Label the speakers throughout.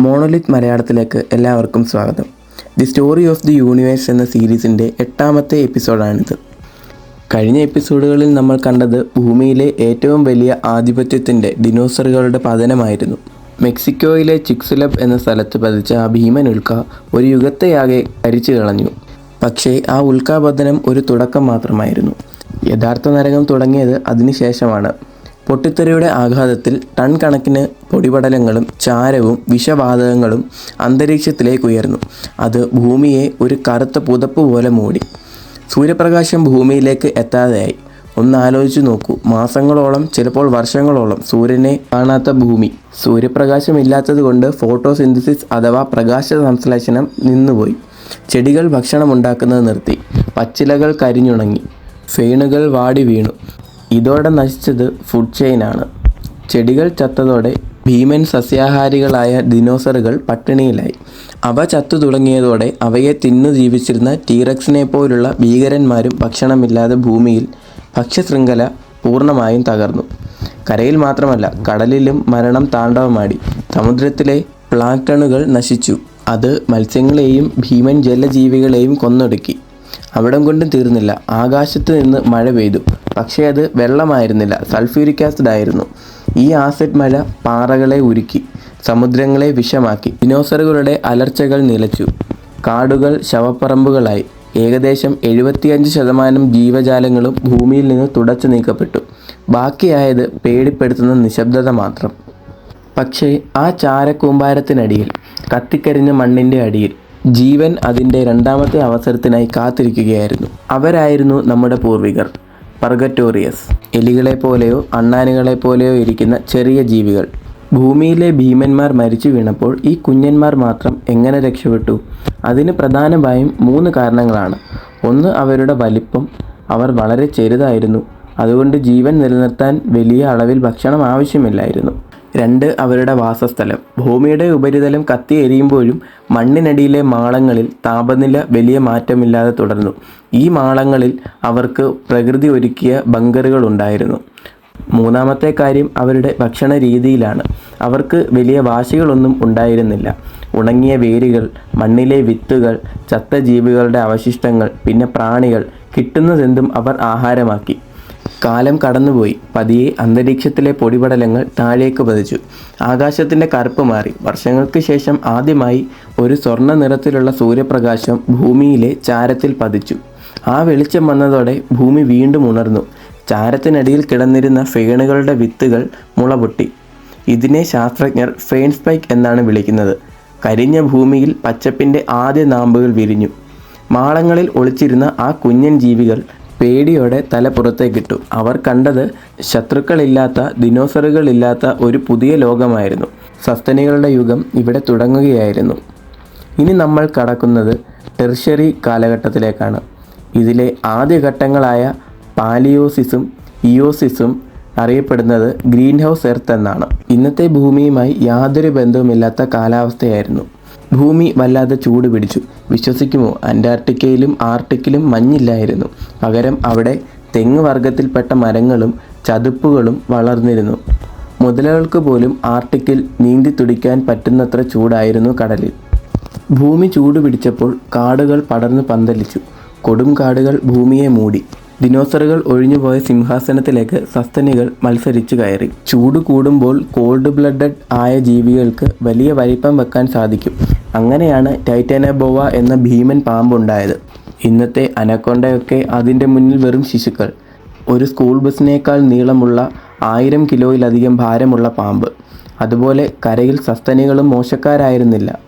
Speaker 1: Monolith മലയാളത്തിലേക്ക് എല്ലാവർക്കും സ്വാഗതം. The story of the universe എന്ന സീരീസിന്റെ എട്ടാമത്തെ എപ്പിസോഡാണിത്. കഴിഞ്ഞ എപ്പിസോഡുകളിൽ നമ്മൾ കണ്ടത് ഭൂമിയിലെ ഏറ്റവും വലിയ ആധിപത്യത്തിന്റെ ഡിനോസറുകളുടെ പതനമായിരുന്നു. മെക്സിക്കോയിലെ ചിക്സുലബ് എന്ന സ്ഥലത്ത് പതിച്ച ആ ഭീമൻ ഉൽക്ക ഒരു യുഗത്തെയാകെ കരിച്ചു കളഞ്ഞു. പക്ഷേ ആ ഉൽക്കാപതനം ഒരു തുടക്കം മാത്രമായിരുന്നു. യഥാർത്ഥ നരകം തുടങ്ങിയത് അതിനുശേഷമാണ്. പൊട്ടിത്തെറിയുടെ ആഘാതത്തിൽ ടൺ കണക്കിന് പൊടിപടലങ്ങളും ചാരവും വിഷവാതകങ്ങളും അന്തരീക്ഷത്തിലേക്ക് ഉയർന്നു. അത് ഭൂമിയെ ഒരു കറുത്ത പുതപ്പ് പോലെ മൂടി. സൂര്യപ്രകാശം ഭൂമിയിലേക്ക് എത്താതെയായി. ഒന്ന് ആലോചിച്ചു നോക്കൂ. മാസങ്ങളോളം ചിലപ്പോൾ വർഷങ്ങളോളം സൂര്യനെ കാണാത്ത ഭൂമി. സൂര്യപ്രകാശം കൊണ്ട് ഫോട്ടോസിന്തസിസ് അഥവാ പ്രകാശ സംശ്ലേഷണം നിന്നുപോയി. ചെടികൾ ഭക്ഷണം ഉണ്ടാക്കുന്നത് നിർത്തി. പച്ചിലകൾ കരിഞ്ഞുണങ്ങി. ഫെയിണുകൾ വാടി വീണു. ഇതോടെ നശിച്ചത് ഫുഡ് ചെയിനാണ് ചെടികൾ ചത്തതോടെ ഭീമൻ സസ്യാഹാരികളായ ദിനോസറുകൾ പട്ടിണിയിലായി. അവ ചത്തു തുടങ്ങിയതോടെ അവയെ തിന്നു ജീവിച്ചിരുന്ന ടീറക്സിനെ പോലുള്ള ഭീകരന്മാരും ഭക്ഷണമില്ലാതെ ഭൂമിയിൽ ഭക്ഷ്യശൃംഖല പൂർണമായും തകർന്നു. കരയിൽ മാത്രമല്ല കടലിലും മരണം താണ്ഡവമാടി. സമുദ്രത്തിലെ പ്ലാങ്ടണുകൾ നശിച്ചു. അത് മത്സ്യങ്ങളെയും ഭീമൻ ജലജീവികളെയും കൊന്നൊടുക്കി. അവിടം കൊണ്ടും തീർന്നില്ല. ആകാശത്ത് നിന്ന് മഴ പെയ്തു. പക്ഷേ അത് വെള്ളമായിരുന്നില്ല. സൾഫ്യൂരിക് ആസിഡ് ആയിരുന്നു. ഈ ആസിഡ് മഴ പാറകളെ ഉരുക്കി സമുദ്രങ്ങളെ വിഷമാക്കി. ദിനോസറുകളുടെ അലർച്ചകൾ നിലച്ചു. കാടുകൾ ശവപ്പറമ്പുകളായി. ഏകദേശം എഴുപത്തിയഞ്ച് ശതമാനം ജീവജാലങ്ങളും ഭൂമിയിൽ നിന്ന് തുടച്ചു നീക്കപ്പെട്ടു. ബാക്കിയായത് പേടിപ്പെടുത്തുന്ന നിശബ്ദത മാത്രം. പക്ഷേ ആ ചാരക്കൂമ്പാരത്തിനടിയിൽ കത്തിക്കരിഞ്ഞ മണ്ണിന്റെ അടിയിൽ ജീവൻ അതിന്റെ രണ്ടാമത്തെ അവസരത്തിനായി കാത്തിരിക്കുകയായിരുന്നു. അവരായിരുന്നു നമ്മുടെ പൂർവികർ. പർഗറ്റോറിയസ്. എലികളെ പോലെയോ അണ്ണാനുകളെ പോലെയോ ഇരിക്കുന്ന ചെറിയ ജീവികൾ. ഭൂമിയിലെ ഭീമന്മാർ മരിച്ചു വീണപ്പോൾ ഈ കുഞ്ഞന്മാർ മാത്രം എങ്ങനെ രക്ഷപ്പെട്ടു? അതിന് പ്രധാനമായും മൂന്ന് കാരണങ്ങളാണ്. ഒന്ന് അവരുടെ വലിപ്പം. അവർ വളരെ ചെറുതായിരുന്നു. അതുകൊണ്ട് ജീവൻ നിലനിർത്താൻ വലിയ അളവിൽ ഭക്ഷണം ആവശ്യമില്ലായിരുന്നു. രണ്ട് അവരുടെ വാസസ്ഥലം. ഭൂമിയുടെ ഉപരിതലം കത്തി എരിയുമ്പോഴും മണ്ണിനടിയിലെ മാളങ്ങളിൽ താപനില വലിയ മാറ്റമില്ലാതെ തുടർന്നു. ഈ മാളങ്ങളിൽ അവർക്ക് പ്രകൃതി ഒരുക്കിയ ബങ്കറുകൾ ഉണ്ടായിരുന്നു മൂന്നാമത്തെ കാര്യം അവരുടെ ഭക്ഷണ രീതിയിലാണ്. അവർക്ക് വലിയ വാശികളൊന്നും ഉണ്ടായിരുന്നില്ല. ഉണങ്ങിയ വേരുകൾ മണ്ണിലെ വിത്തുകൾ ചത്ത ജീവികളുടെ അവശിഷ്ടങ്ങൾ പിന്നെ പ്രാണികൾ കിട്ടുന്നതെന്തും അവർ ആഹാരമാക്കി. കാലം കടന്നുപോയി. പതിയെ അന്തരീക്ഷത്തിലെ പൊടിപടലങ്ങൾ താഴേക്ക് പതിച്ചു. ആകാശത്തിന്റെ കറുപ്പ് മാറി. വർഷങ്ങൾക്ക് ശേഷം ആദ്യമായി ഒരു സ്വർണ നിറത്തിലുള്ള സൂര്യപ്രകാശം ഭൂമിയിലെ ചാരത്തിൽ പതിച്ചു. ആ വെളിച്ചം വന്നതോടെ ഭൂമി വീണ്ടും ഉണർന്നു. ചാരത്തിനടിയിൽ കിടന്നിരുന്ന ഫേണുകളുടെ വിത്തുകൾ മുളപൊട്ടി. ഇതിനെ ശാസ്ത്രജ്ഞർ ഫെയിൻ സ്പൈക്ക് എന്നാണ് വിളിക്കുന്നത്. കരിഞ്ഞ ഭൂമിയിൽ പച്ചപ്പിന്റെ ആദ്യ നാമ്പുകൾ വിരിഞ്ഞു. മാളങ്ങളിൽ ഒളിച്ചിരുന്ന ആ കുഞ്ഞൻ ജീവികൾ പേടിയോടെ തല പുറത്തേക്കിട്ടു. അവർ കണ്ടത് ശത്രുക്കളില്ലാത്ത ദിനോസറുകളില്ലാത്ത ഒരു പുതിയ ലോകമായിരുന്നു. സസ്തനികളുടെ യുഗം ഇവിടെ തുടങ്ങുകയായിരുന്നു. ഇനി നമ്മൾ കടക്കുന്നത് ടെർഷറി കാലഘട്ടത്തിലേക്കാണ്. ഇതിലെ ആദ്യഘട്ടങ്ങളായ പാലിയോസിസും ഇയോസിസും അറിയപ്പെടുന്നത് ഗ്രീൻ ഹൗസ് എർത്ത് എന്നാണ്. ഇന്നത്തെ ഭൂമിയുമായി യാതൊരു ബന്ധവുമില്ലാത്ത കാലാവസ്ഥയായിരുന്നു. ഭൂമി വല്ലാതെ ചൂട് പിടിച്ചു. വിശ്വസിക്കുമോ? അന്റാർട്ടിക്കയിലും ആർട്ടിക്കിലും മഞ്ഞില്ലായിരുന്നു. പകരം അവിടെ തെങ്ങ് വർഗത്തിൽപ്പെട്ട മരങ്ങളും ചതുപ്പുകളും വളർന്നിരുന്നു. മുതലകൾക്ക് പോലും ആർട്ടിക്കിൽ നീന്തി തുടിക്കാൻ പറ്റുന്നത്ര ചൂടായിരുന്നു കടലിൽ. ഭൂമി ചൂട് പിടിച്ചപ്പോൾ കാടുകൾ പടർന്നു പന്തലിച്ചു. കൊടും കാടുകൾ ഭൂമിയെ മൂടി. ദിനോസറുകൾ ഒഴിഞ്ഞുപോയ സിംഹാസനത്തിലേക്ക് സസ്തനികൾ മത്സരിച്ചു കയറി. ചൂട് കൂടുമ്പോൾ കോൾഡ് ബ്ലഡഡ് ആയ ജീവികൾക്ക് വലിയ വലിപ്പം വെക്കാൻ സാധിക്കും. അങ്ങനെയാണ് ടൈറ്റാനബോവ എന്ന ഭീമൻ പാമ്പുണ്ടായത്. ഇന്നത്തെ അനക്കൊണ്ടയൊക്കെ അതിന്റെ മുന്നിൽ വെറും ശിശുക്കൾ. ഒരു സ്കൂൾ ബസ്സിനേക്കാൾ നീളമുള്ള ആയിരം കിലോയിലധികം ഭാരമുള്ള പാമ്പ്. അതുപോലെ കരയിൽ സസ്തനികളും മോശക്കാരായിരുന്നില്ല.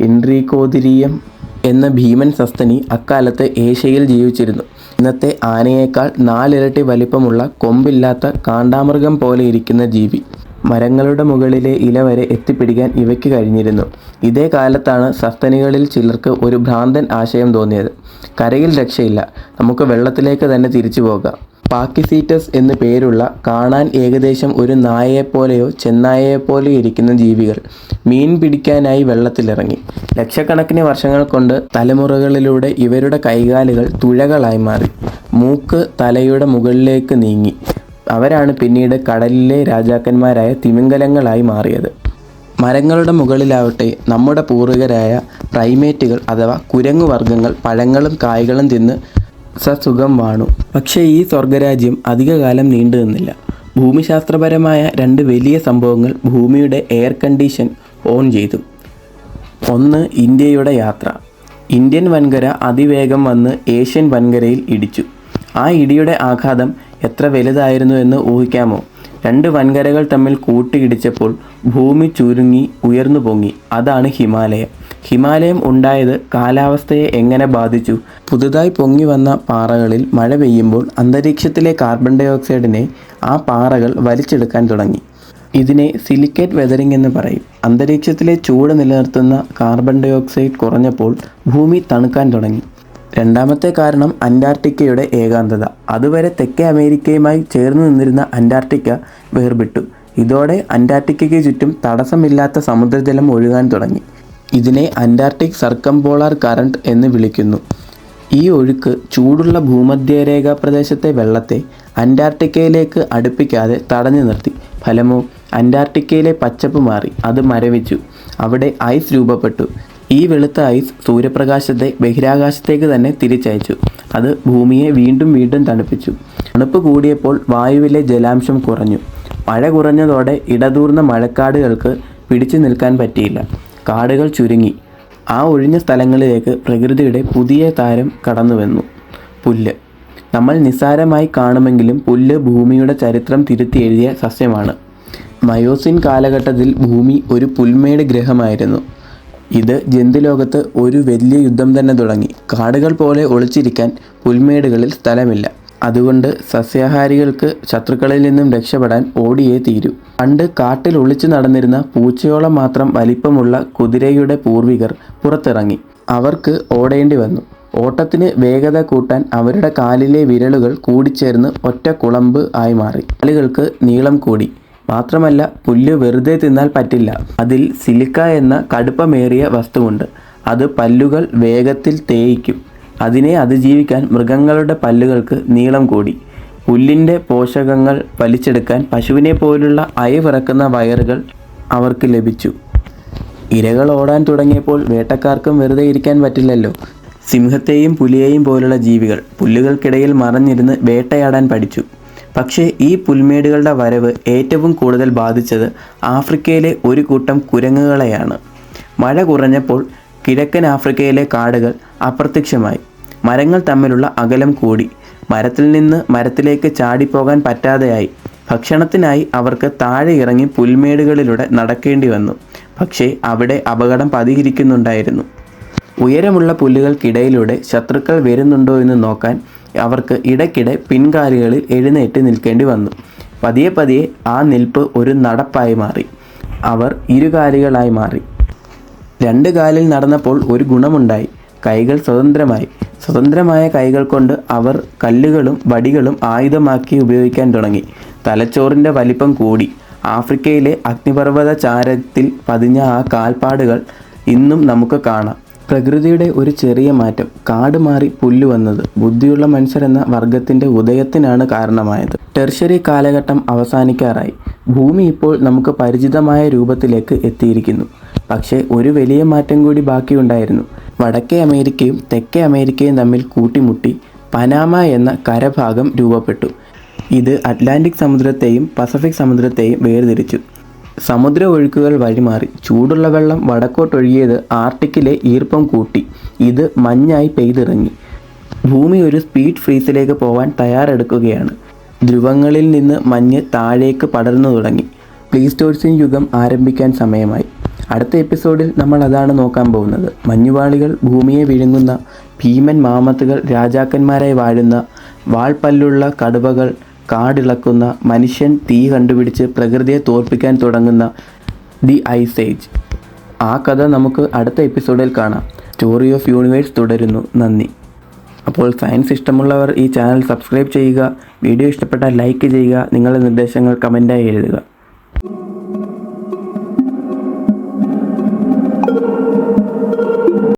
Speaker 1: ഇൻട്രീകോതിരിയം എന്ന ഭീമൻ സസ്തനി അക്കാലത്ത് ഏഷ്യയിൽ ജീവിച്ചിരുന്നു. ഇന്നത്തെ ആനയേക്കാൾ നാലിരട്ടി വലിപ്പമുള്ള കൊമ്പില്ലാത്ത കാണ്ടാമൃഗം പോലെ ഇരിക്കുന്ന ജീവി. മരങ്ങളുടെ മുകളിലെ ഇല വരെ എത്തിപ്പിടിക്കാൻ ഇവയ്ക്ക് കഴിഞ്ഞിരുന്നു. ഇതേ കാലത്താണ് സസ്തനികളിൽ ചിലർക്ക് ഒരു ഭ്രാന്തൻ ആശയം തോന്നിയത്. കരയിൽ രക്ഷയില്ല. നമുക്ക് വെള്ളത്തിലേക്ക് തന്നെ തിരിച്ചു പോകാം. പാക്കിസീറ്റസ് എന്നു പേരുള്ള കാണാൻ ഏകദേശം ഒരു നായയെപ്പോലെയോ ചെന്നായയെപ്പോലെയോ ഇരിക്കുന്ന ജീവികൾ മീൻ പിടിക്കാനായി വെള്ളത്തിലിറങ്ങി. ലക്ഷക്കണക്കിന് വർഷങ്ങൾ കൊണ്ട് തലമുറകളിലൂടെ ഇവരുടെ കൈകാലുകൾ തുഴകളായി മാറി. മൂക്ക് തലയുടെ മുകളിലേക്ക് നീങ്ങി. അവരാണ് പിന്നീട് കടലിലെ രാജാക്കന്മാരായ തിമിംഗലങ്ങളായി മാറിയത്. മരങ്ങളുടെ മുകളിലാവട്ടെ നമ്മുടെ പൂർവികരായ പ്രൈമേറ്റുകൾ അഥവാ കുരങ്ങു വർഗങ്ങൾ പഴങ്ങളും കായ്കളും തിന്ന് സസുഖം വാണു. പക്ഷേ ഈ സ്വർഗരാജ്യം അധികകാലം നീണ്ടു നിന്നില്ല. ഭൂമിശാസ്ത്രപരമായ രണ്ട് വലിയ സംഭവങ്ങൾ ഭൂമിയുടെ എയർ കണ്ടീഷൻ ഓൺ ചെയ്തു. ഒന്ന് ഇന്ത്യയുടെ യാത്ര. ഇന്ത്യൻ വൻകര അതിവേഗം വന്ന് ഏഷ്യൻ വൻകരയിൽ ഇടിച്ചു. ആ ഇടിയുടെ ആഘാതം എത്ര വലുതായിരുന്നു എന്ന് ഊഹിക്കാമോ? രണ്ട് വൻകരകൾ തമ്മിൽ കൂട്ടിയിടിച്ചപ്പോൾ ഭൂമി ചുരുങ്ങി ഉയർന്നു പൊങ്ങി. അതാണ് ഹിമാലയം. ഹിമാലയം ഉണ്ടായത് കാലാവസ്ഥയെ എങ്ങനെ ബാധിച്ചു? പുതുതായി പൊങ്ങി വന്ന പാറകളിൽ മഴ പെയ്യുമ്പോൾ അന്തരീക്ഷത്തിലെ കാർബൺ ഡൈ ഓക്സൈഡിനെ ആ പാറകൾ വലിച്ചെടുക്കാൻ തുടങ്ങി. ഇതിനെ സിലിക്കേറ്റ് വെതറിംഗ് എന്ന് പറയും. അന്തരീക്ഷത്തിലെ ചൂട് നിലനിർത്തുന്ന കാർബൺ ഡൈ ഓക്സൈഡ് കുറഞ്ഞപ്പോൾ ഭൂമി തണുക്കാൻ തുടങ്ങി. രണ്ടാമത്തെ കാരണം അന്റാർട്ടിക്കയുടെ ഏകാന്തത. അതുവരെ തെക്കേ അമേരിക്കയുമായി ചേർന്ന് നിന്നിരുന്ന അന്റാർട്ടിക്ക വേർപെട്ടു. ഇതോടെ അന്റാർട്ടിക്കയ്ക്ക് ചുറ്റും തടസ്സമില്ലാത്ത സമുദ്രജലം ഒഴുകാൻ തുടങ്ങി. ഇതിനെ അന്റാർട്ടിക് സർക്കംപോളാർ കറണ്ട് എന്ന് വിളിക്കുന്നു. ഈ ഒഴുക്ക് ചൂടുള്ള ഭൂമധ്യരേഖാ പ്രദേശത്തെ വെള്ളത്തെ അന്റാർട്ടിക്കയിലേക്ക് അടുപ്പിക്കാതെ തടഞ്ഞു നിർത്തി. ഫലമോ അന്റാർട്ടിക്കയിലെ പച്ചപ്പ് മാറി. അത് മരവിച്ചു. അവിടെ ഐസ് രൂപപ്പെട്ടു. ഈ വെളുത്ത ഐസ് സൂര്യപ്രകാശത്തെ ബഹിരാകാശത്തേക്ക് തന്നെ തിരിച്ചയച്ചു. അത് ഭൂമിയെ വീണ്ടും വീണ്ടും തണുപ്പിച്ചു. തണുപ്പ് കൂടിയപ്പോൾ വായുവിലെ ജലാംശം കുറഞ്ഞു. മഴ കുറഞ്ഞതോടെ ഇടതൂർന്ന മഴക്കാടുകൾക്ക് പിടിച്ചു നിൽക്കാൻ പറ്റിയില്ല. കാടുകൾ ചുരുങ്ങി. ആ ഒഴിഞ്ഞ സ്ഥലങ്ങളിലേക്ക് പ്രകൃതിയുടെ പുതിയ താരം കടന്നുവന്നു. പുല്ല്. നമ്മൾ നിസ്സാരമായി കാണുമെങ്കിലും പുല്ല് ഭൂമിയുടെ ചരിത്രം തിരുത്തി എഴുതിയ സസ്യമാണ്. മയോസിൻ കാലഘട്ടത്തിൽ ഭൂമി ഒരു പുൽമേട് ഗ്രഹമായിരുന്നു. ഇത് ജന്തുലോകത്ത് ഒരു വലിയ യുദ്ധം തന്നെ തുടങ്ങി. കാടുകൾ പോലെ ഒളിച്ചിരിക്കാൻ പുൽമേടുകളിൽ സ്ഥലമില്ല. അതുകൊണ്ട് സസ്യാഹാരികൾക്ക് ശത്രുക്കളിൽ നിന്നും രക്ഷപ്പെടാൻ ഓടിയേ തീരൂ. പണ്ട് കാട്ടിൽ ഒളിച്ചു നടന്നിരുന്ന പൂച്ചയോളം മാത്രം വലിപ്പമുള്ള കുതിരയുടെ പൂർവികർ പുറത്തിറങ്ങി. അവർക്ക് ഓടേണ്ടി വന്നു. ഓട്ടത്തിന് വേഗത കൂട്ടാൻ അവരുടെ കാലിലെ വിരലുകൾ കൂടിച്ചേർന്ന് ഒറ്റ കുളമ്പ് ആയി മാറി. കളികൾക്ക് നീളം കൂടി. മാത്രമല്ല പുല്ല് വെറുതെ തിന്നാൽ പറ്റില്ല. അതിൽ സിലിക്ക എന്ന കടുപ്പമേറിയ വസ്തുവുണ്ട്. അത് പല്ലുകൾ വേഗത്തിൽ തേയിക്കും. അതിനെ അതിജീവിക്കാൻ മൃഗങ്ങളുടെ പല്ലുകൾക്ക് നീളം കൂടി. പുല്ലിന്റെ പോഷകങ്ങൾ വലിച്ചെടുക്കാൻ പശുവിനെ പോലുള്ള അയവിറക്കുന്ന വയറുകൾ അവർക്ക് ലഭിച്ചു. ഇരകൾ ഓടാൻ തുടങ്ങിയപ്പോൾ വേട്ടക്കാർക്കും വെറുതെ ഇരിക്കാൻ പറ്റില്ലല്ലോ. സിംഹത്തെയും പുലിയെയും പോലുള്ള ജീവികൾ പുല്ലുകൾക്കിടയിൽ മറഞ്ഞിരുന്ന് വേട്ടയാടാൻ പഠിച്ചു. പക്ഷേ ഈ പുൽമേടുകളുടെ വരവ് ഏറ്റവും കൂടുതൽ ബാധിച്ചത് ആഫ്രിക്കയിലെ ഒരു കൂട്ടം കുരങ്ങുകളെയാണ്. മഴ കുറഞ്ഞപ്പോൾ കിഴക്കൻ ആഫ്രിക്കയിലെ കാടുകൾ അപ്രത്യക്ഷമായി. മരങ്ങൾ തമ്മിലുള്ള അകലം കൂടി. മരത്തിൽ നിന്ന് മരത്തിലേക്ക് ചാടിപ്പോകാൻ പറ്റാതെയായി. ഭക്ഷണത്തിനായി അവർക്ക് താഴെ ഇറങ്ങി പുൽമേടുകളിലൂടെ നടക്കേണ്ടി വന്നു. പക്ഷേ അവിടെ അപകടം പതിയിരിക്കുന്നുണ്ടായിരുന്നു. ഉയരമുള്ള പുല്ലുകൾക്കിടയിലൂടെ ശത്രുക്കൾ വരുന്നുണ്ടോ എന്ന് നോക്കാൻ അവർക്ക് ഇടയ്ക്കിടെ പിൻകാലുകളിൽ എഴുന്നേറ്റ് നിൽക്കേണ്ടി വന്നു. പതിയെ പതിയെ ആ നിൽപ്പ് ഒരു നടപ്പായി മാറി. അവർ ഇരുകാലികളായി മാറി. രണ്ട് കാലിൽ നടന്നപ്പോൾ ഒരു ഗുണമുണ്ടായി. കൈകൾ സ്വതന്ത്രമായി. സ്വതന്ത്രമായ കൈകൾ കൊണ്ട് അവർ കല്ലുകളും വടികളും ആയുധമാക്കി ഉപയോഗിക്കാൻ തുടങ്ങി. തലച്ചോറിന്റെ വലിപ്പം കൂടി. ആഫ്രിക്കയിലെ അഗ്നിപർവത ചാരത്തിൽ പതിഞ്ഞ ആ കാൽപ്പാടുകൾ ഇന്നും നമുക്ക് കാണാം. പ്രകൃതിയുടെ ഒരു ചെറിയ മാറ്റം. കാട് മാറി പുല്ല് വന്നത്. ബുദ്ധിയുള്ള മനുഷ്യർ എന്ന വർഗത്തിന്റെ ഉദയത്തിനാണ് കാരണമായത്. ടെർഷറി കാലഘട്ടം അവസാനിക്കാറായി. ഭൂമി ഇപ്പോൾ നമുക്ക് പരിചിതമായ രൂപത്തിലേക്ക് എത്തിയിരിക്കുന്നു. പക്ഷേ ഒരു വലിയ മാറ്റം കൂടി ബാക്കിയുണ്ടായിരുന്നു. വടക്കേ അമേരിക്കയും തെക്കേ അമേരിക്കയും തമ്മിൽ കൂട്ടിമുട്ടി പനാമ എന്ന കരഭാഗം രൂപപ്പെട്ടു. ഇത് അറ്റ്ലാന്റിക് സമുദ്രത്തെയും പസഫിക് സമുദ്രത്തെയും വേർതിരിച്ചു. സമുദ്ര ഒഴുക്കുകൾ വഴിമാറി. ചൂടുള്ള വെള്ളം വടക്കോട്ടൊഴുകിയത് ആർട്ടിക്കിലെ ഈർപ്പം കൂട്ടി. ഇത് മഞ്ഞായി പെയ്തിറങ്ങി. ഭൂമി ഒരു സ്പീഡ് ഫ്രീസിലേക്ക് പോവാൻ തയ്യാറെടുക്കുകയാണ്. ധ്രുവങ്ങളിൽ നിന്ന് മഞ്ഞ് താഴേക്ക് പടർന്നു തുടങ്ങി. പ്ലീസ്റ്റോഴ്സിൻ യുഗം ആരംഭിക്കാൻ സമയമായി. അടുത്ത എപ്പിസോഡിൽ നമ്മൾ അതാണ് നോക്കാൻ പോകുന്നത്. മഞ്ഞുവാളികൾ ഭൂമിയെ വിഴുങ്ങുന്ന ഭീമൻ മാമത്തുകൾ രാജാക്കന്മാരായി വാഴുന്ന വാൾപ്പല്ലുള്ള കടുവകൾ കാടിളക്കുന്ന മനുഷ്യൻ തീ കണ്ടുപിടിച്ച് പ്രകൃതിയെ തോൽപ്പിക്കാൻ തുടങ്ങുന്ന ദി ഐസ് ഏജ്. ആ കഥ നമുക്ക് അടുത്ത എപ്പിസോഡിൽ കാണാം. സ്റ്റോറി ഓഫ് യൂണിവേഴ്സ് തുടരുന്നു. നന്ദി. അപ്പോൾ സയൻസ് ഇഷ്ടമുള്ളവർ ഈ ചാനൽ സബ്സ്ക്രൈബ് ചെയ്യുക. വീഡിയോ ഇഷ്ടപ്പെട്ടാൽ ലൈക്ക് ചെയ്യുക. നിങ്ങളുടെ നിർദ്ദേശങ്ങൾ കമന്റായി എഴുതുക.